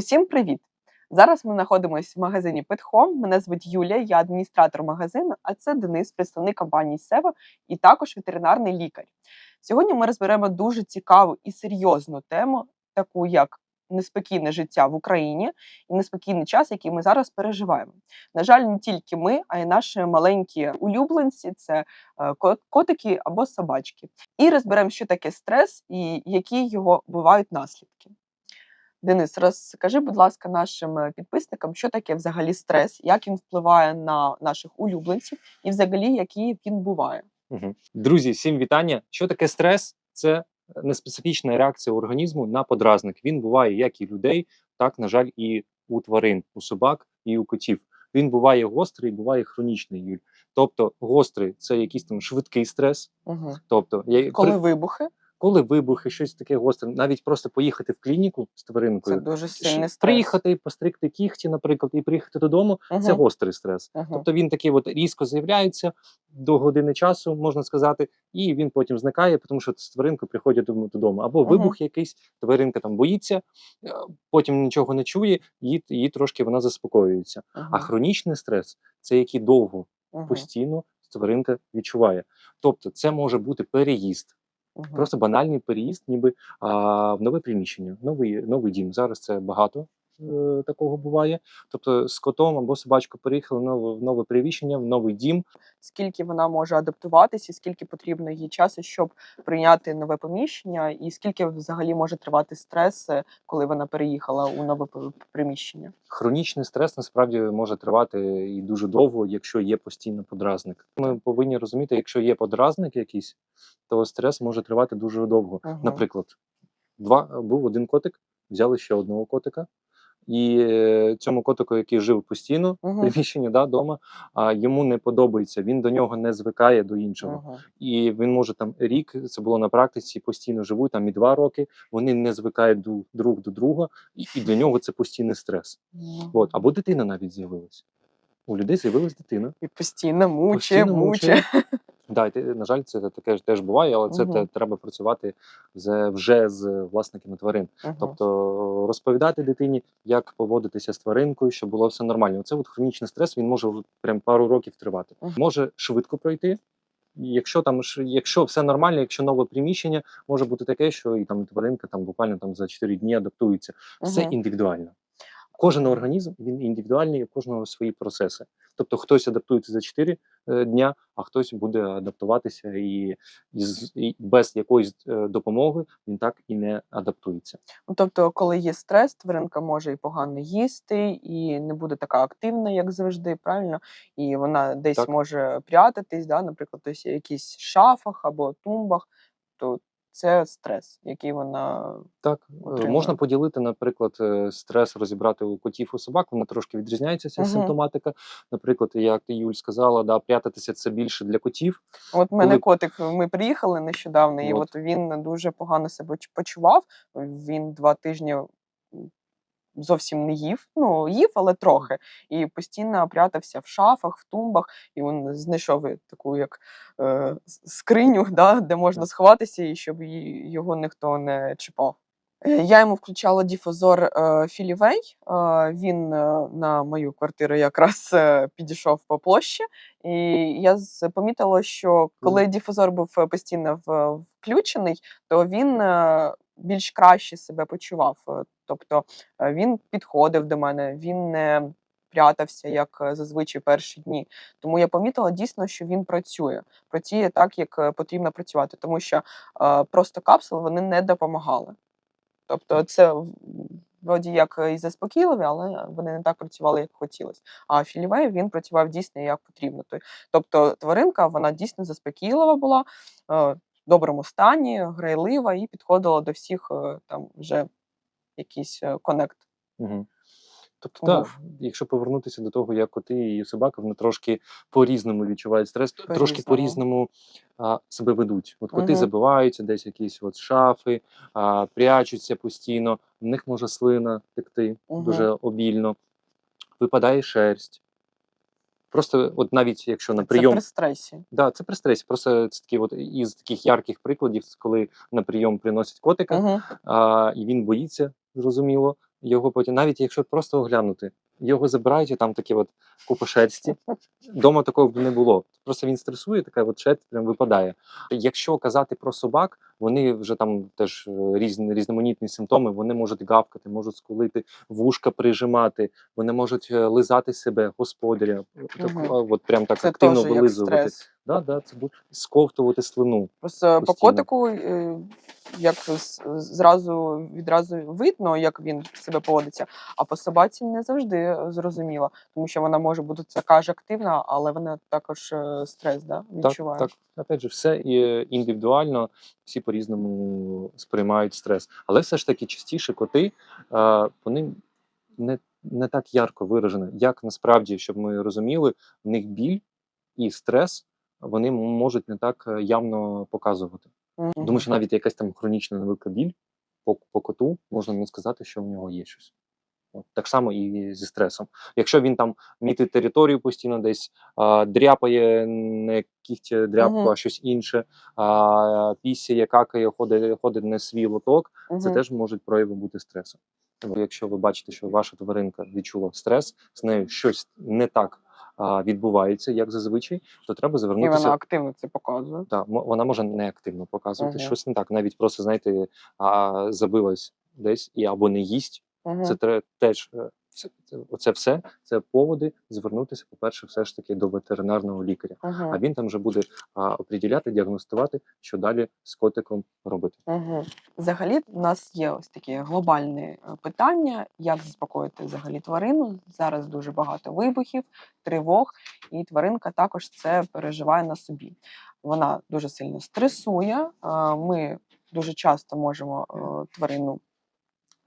Усім привіт! Зараз ми знаходимося в магазині Pet Мене звуть Юлія, я адміністратор магазину, а це Денис, представник компанії Сева і також ветеринарний лікар. Сьогодні ми розберемо дуже цікаву і серйозну тему, таку як неспокійне життя в Україні і неспокійний час, який ми зараз переживаємо. На жаль, не тільки ми, а й наші маленькі улюбленці це е, котики або собачки. І розберемо, що таке стрес і які його бувають наслідки. Денис, розкажи, будь ласка, нашим е, підписникам, що таке взагалі стрес, як він впливає на наших улюбленців, і взагалі який він буває. Друзі, всім вітання. Що таке стрес? Це неспецифічна реакція організму на подразник. Він буває як і людей, так, на жаль, і у тварин, у собак і у котів. Він буває гострий, буває хронічний Юль. Тобто, гострий це якийсь там швидкий стрес. Угу. Тобто, я, Коли при- вибухи, коли вибухи, щось таке гостре, навіть просто поїхати в клініку з це тваринкою, дуже сильний стрес. приїхати, постригти кігті, наприклад, і приїхати додому, це гострий стрес. Мгм. Тобто він такий от різко з'являється до години часу, можна сказати, і він потім зникає, тому що з тваринкою приходять додому-. Або Мгм. вибух якийсь, тваринка там боїться, е, потім нічого не чує, її, її трошки вона заспокоюється. А хронічний стрес це який довго, Мгм. постійно тваринка відчуває. Тобто, це може бути переїзд, Мгм. просто банальний переїзд, ніби а, в нове приміщення, новий, новий дім. Зараз це багато такого буває. Тобто з котом або собачкою переїхали в нове, в нове приміщення, в новий дім. скільки вона може адаптуватися, скільки потрібно їй часу, щоб прийняти нове поміщення, і скільки взагалі може тривати стрес, е, коли вона переїхала у нове приміщення. Хронічний стрес насправді може тривати і дуже довго, якщо є постійно подразник. Ми повинні розуміти, якщо є подразник якийсь, то стрес може тривати дуже довго. Мгм. Наприклад, два був один котик, взяли ще одного котика. І е, цьому котику, який жив постійно в Мгм. приміщенні да, дома, а йому не подобається. Він до нього не звикає до іншого. Мгм. І він може там рік, це було на практиці, постійно живуть там і два роки. Вони не звикають ду- друг до друга, і, і для нього це постійний стрес. Мгм. От, або дитина навіть з'явилась. У людей з'явилась дитина. І постійно мучає, Постійно мучає. Да, і на жаль, це таке ж теж буває, але це те, треба працювати з, вже з власниками тварин. Мгм. Тобто розповідати дитині, як поводитися з тваринкою, щоб було все нормально. Це от хронічний стрес, він може прям пару років тривати. Мгм. Може швидко пройти. Якщо там якщо все нормально, якщо нове приміщення, може бути таке, що і там тваринка там буквально там за 4 дні адаптується. Все Мгм. індивідуально. Кожен організм він індивідуальний, у кожного свої процеси. Тобто хтось адаптується за 4 е, дня, а хтось буде адаптуватися і, і, і без якоїсь е, допомоги він так і не адаптується. Ну, Тобто, коли є стрес, тваринка може і погано їсти, і не буде така активна, як завжди, правильно? І вона десь Так. може прятатись, да? наприклад, в якихось шафах або тумбах, то це стрес, який вона Так, отримує. Можна поділити, наприклад, е, стрес розібрати у котів у собак. Вона трошки відрізняється ця Мгм. симптоматика. Наприклад, як ти Юль сказала, да, прятатися це більше для котів. От мене Коли- котик, ми приїхали нещодавно, і От. от він дуже погано себе почував. Він два тижні зовсім не їв. Ну, їв, але трохи. І постійно прятався в шафах, в тумбах, і він знайшов таку як е, скриню, да, де можна сховатися, і щоб його ніхто не чіпав. Е, Я йому включала дифузор е, Філівей. Е, він е, на мою квартиру якраз е, підійшов по площі, і я помітила, що коли дифузор був постійно включений, то він е, більш краще себе почував. Е, Тобто е, він підходив до мене, він не прятався, як е, зазвичай перші дні. Тому я помітила дійсно, що він працює. Працює так, як потрібно працювати, тому що просто капсули вони не допомагали. Тобто, це вроді як і заспокійливі, але вони не так працювали, як хотілося. А філівей він працював дійсно як потрібно. Тобто тваринка вона дійсно заспокійлива була, доброму стані, грайлива і підходила до всіх е, там вже якийсь е, конект. Угу. Тобто, так, якщо повернутися до того, як коти і собаки, вони трошки по-різному відчувають стрес, т- трошки По-різному. себе ведуть. От коти Мгм. забиваються, десь якісь от шафи, а, прячуться постійно, в них може слина текти Мгм. дуже обільно, випадає шерсть. Просто, от навіть якщо на Це прийом при стресі. Да, це при стресі. Просто це такі от із таких ярких прикладів, коли на прийом приносять котика, Угу. а, і він боїться, зрозуміло. його потім, навіть якщо просто оглянути, його забирають, і там такі от купа шерсті. Дома такого б не було. Просто він стресує, така от шерсть прям випадає. Якщо казати про собак, вони вже там теж е, різні різноманітні симптоми. Вони можуть гавкати, можуть скулити, вушка прижимати, вони можуть е, лизати себе, господаря, так, Мгм. от прям так Це активно вилизувати. Да, да, це буде сковтувати слину. Просто по котику, е, як зразу відразу видно, як він себе поводиться, а по собаці не завжди зрозуміло, тому що вона може бути така ж активна, але вона також е, стрес да, відчуває. Так, так. Опять же, все індивідуально, всі по-різному сприймають стрес. Але все ж таки частіше коти вони не, не так ярко виражені, як насправді, щоб ми розуміли, в них біль і стрес вони можуть не так е, явно показувати. Мгм. Тому що навіть якась там хронічна невелика біль по, по коту можна не сказати, що в нього є щось. От, так само і зі стресом. Якщо він там мітить територію постійно десь, а, дряпає не кігтя дряпку, Мгм. а щось інше, а, пісяє, какає, ходить, ходить не свій лоток, це теж можуть прояви бути стресу. Тому Якщо ви бачите, що ваша тваринка відчула стрес, з нею щось не так відбувається, як зазвичай, то треба І вона активно це показує. Так, вона може неактивно показувати угу. щось не так. Навіть просто, знаєте, а, забилась десь і або не їсть. Угу. Це теж е, оце все це поводи звернутися, по-перше, все ж таки до ветеринарного лікаря. Мгм. А він там вже буде а, оприділяти, діагностувати, що далі з котиком робити. Угу. Взагалі, у нас є ось таке глобальне е, питання, як заспокоїти взагалі тварину. Зараз дуже багато вибухів, тривог, і тваринка також це переживає на собі. Вона дуже сильно стресує. Ми дуже часто можемо е, тварину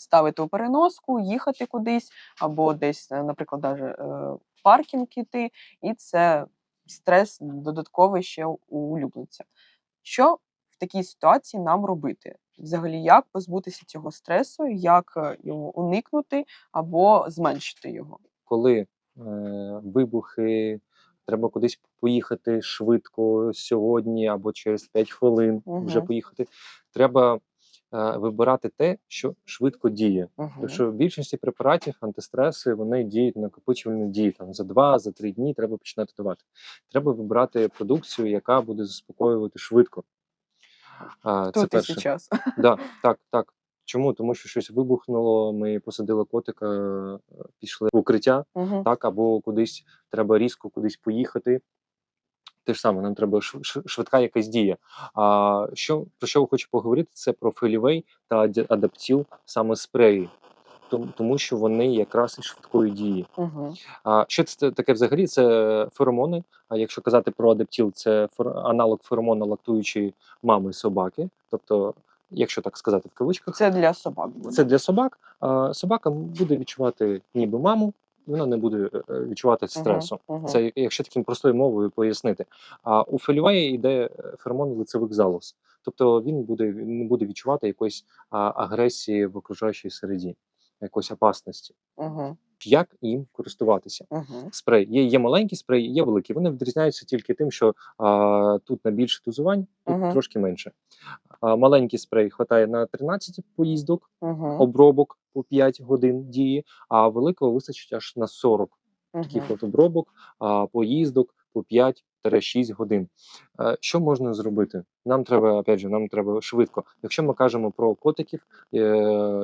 ставити у переноску, їхати кудись, або десь, е, наприклад, даже е, паркінг іти, і це стрес додатковий ще у улюбленця. Що в такій ситуації нам робити? Взагалі, як позбутися цього стресу, як е, його уникнути або зменшити його? Коли е, вибухи, треба кудись поїхати швидко сьогодні або через 5 хвилин вже поїхати. Треба вибирати те, що швидко діє. Мгм. Тому що в більшості препаратів антистреси вони діють накопичувальні дії. Там за два, за три дні треба починати давати. Треба вибирати продукцію, яка буде заспокоювати швидко. А, це Тут і зараз. Да, так, так. Чому? Тому що щось вибухнуло, ми посадили котика, е, пішли в укриття, Мгм. так, або кудись треба різко кудись поїхати. Те ж саме, нам треба шв- шв- швидка якась дія. А що про що я хочу поговорити? Це про фелівей та адаптіл саме спреї, тому, що вони якраз і швидкої дії. Мгм. А що це таке взагалі? Це феромони. А якщо казати про адаптіл, це аналог феромона лактуючої мами собаки. Тобто, якщо так сказати в кавичках, Це для собак. буде. це для собак. А собака буде відчувати ніби маму, вона не буде е, е, відчувати стресу. Мгм. Це якщо таким простою мовою пояснити. А у фелівеї йде е, феромон лицевих залоз. Тобто він буде не буде відчувати якоїсь агресії в окружаючій середі, якоїсь опасності. Мгм. Як їм користуватися? Мгм. Спрей є, є маленькі спреї, є великі. Вони відрізняються тільки тим, що а, тут на більше дозувань, тут Мгм. трошки менше. А, маленький спрей хватає на 13 поїздок, Мгм. обробок по 5 годин дії, а великого вистачить аж на 40 таких от обробок, а, поїздок по 5-6 годин. Е, Що можна зробити? Нам треба, опять же, нам треба швидко. Якщо ми кажемо про котиків, е,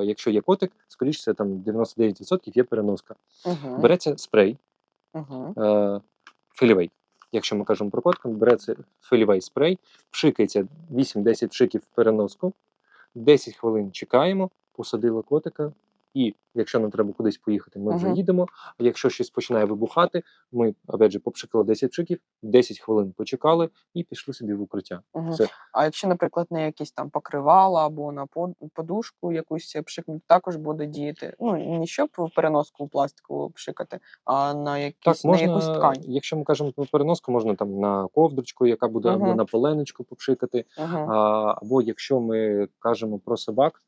якщо є котик, скоріше це там 99% є переноска. Мгм. Береться спрей, Мгм. е, філівей. Якщо ми кажемо про котика, береться філівей спрей, пшикається 8-10 пшиків в переноску, 10 хвилин чекаємо, посадили котика, і якщо нам треба кудись поїхати, ми вже їдемо. А якщо щось починає вибухати, ми опять же попшикали 10 пшиків, 10 хвилин почекали і пішли собі в укриття. Все. А якщо, наприклад, на якісь там покривала або на подушку якусь пшикнути, також буде діяти. Ну, не щоб в переноску пластикову пшикати, а на Так, якісь на якусь ткань. якщо ми кажемо про переноску, можна там на ковдрочку, яка буде або на поленочку попшикати, а, або якщо ми кажемо про собак,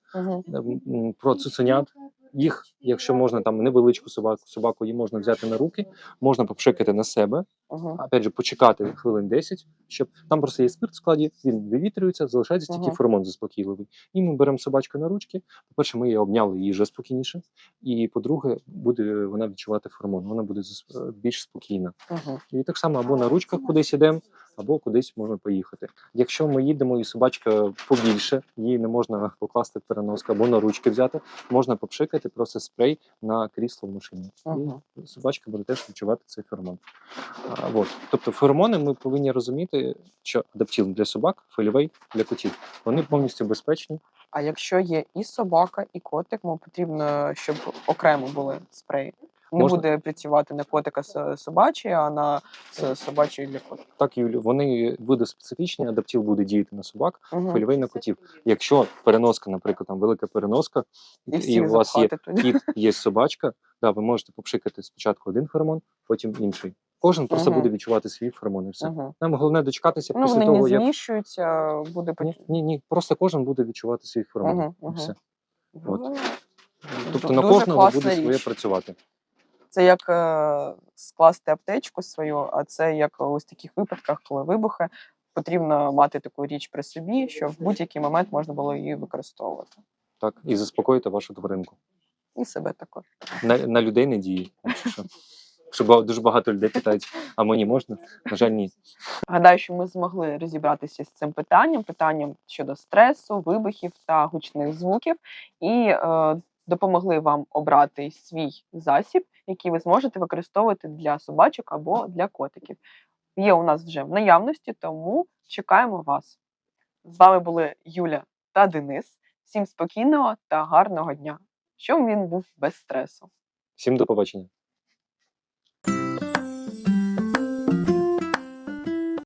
м, про цуценят. Їх, якщо можна там невеличку собаку, собаку її можна взяти на руки, можна попшикати на себе, Угу. опять же, почекати хвилин 10, щоб там просто є спирт в складі, він вивітрюється, залишається тільки Мгм. феромон заспокійливий. І ми беремо собачку на ручки. По-перше, ми її обняли її вже спокійніше. І по-друге, буде вона відчувати феромон, вона буде зас- більш спокійна. Угу. І так само або на ручках кудись йдемо, або кудись можна поїхати. Якщо ми їдемо і собачка побільше, її не можна покласти в переноску або на ручки взяти, можна попшикати просто спрей на крісло в машині. Мгм. І собачка буде теж відчувати цей феромон. А, от. Тобто феромони ми повинні розуміти, що адаптил для собак, фольовий для котів. Вони повністю безпечні. А якщо є і собака, і котик, йому потрібно, щоб окремо були спреї. Не Можна. буде працювати на котика собачий, а на собачий для котика. Так, Юлю, вони види специфічні, адаптил буде діяти на собак, Угу. фольовий на котів. Якщо переноска, наприклад, там велика переноска, І і, у вас є туди. кіт, є собачка, да, ви можете попшикати спочатку один феромон, потім інший. Кожен просто Мгм. буде відчувати свій феромон і все. Угу. Нам головне дочекатися Ну, після вони того, не як зміщуються, буде ні, ні, ні, просто кожен буде відчувати свій феромон. Мгм, і все. Ну, Тобто Ду- на кожного буде своє річ. працювати. Це як е, скласти аптечку свою, а це як ось таких випадках, коли вибухи, потрібно мати таку річ при собі, щоб в будь-який момент можна було її використовувати. Так, і заспокоїти вашу тваринку. І себе також. На, на людей не діє. якщо Що. Що дуже багато людей питають, а мені можна? На жаль, ні. Гадаю, що ми змогли розібратися з цим питанням, питанням щодо стресу, вибухів та гучних звуків, і е, допомогли вам обрати свій засіб, який ви зможете використовувати для собачок або для котиків. Є у нас вже в наявності, тому чекаємо вас. З вами були Юля та Денис. Всім спокійного та гарного дня, щоб він був без стресу. Всім до побачення.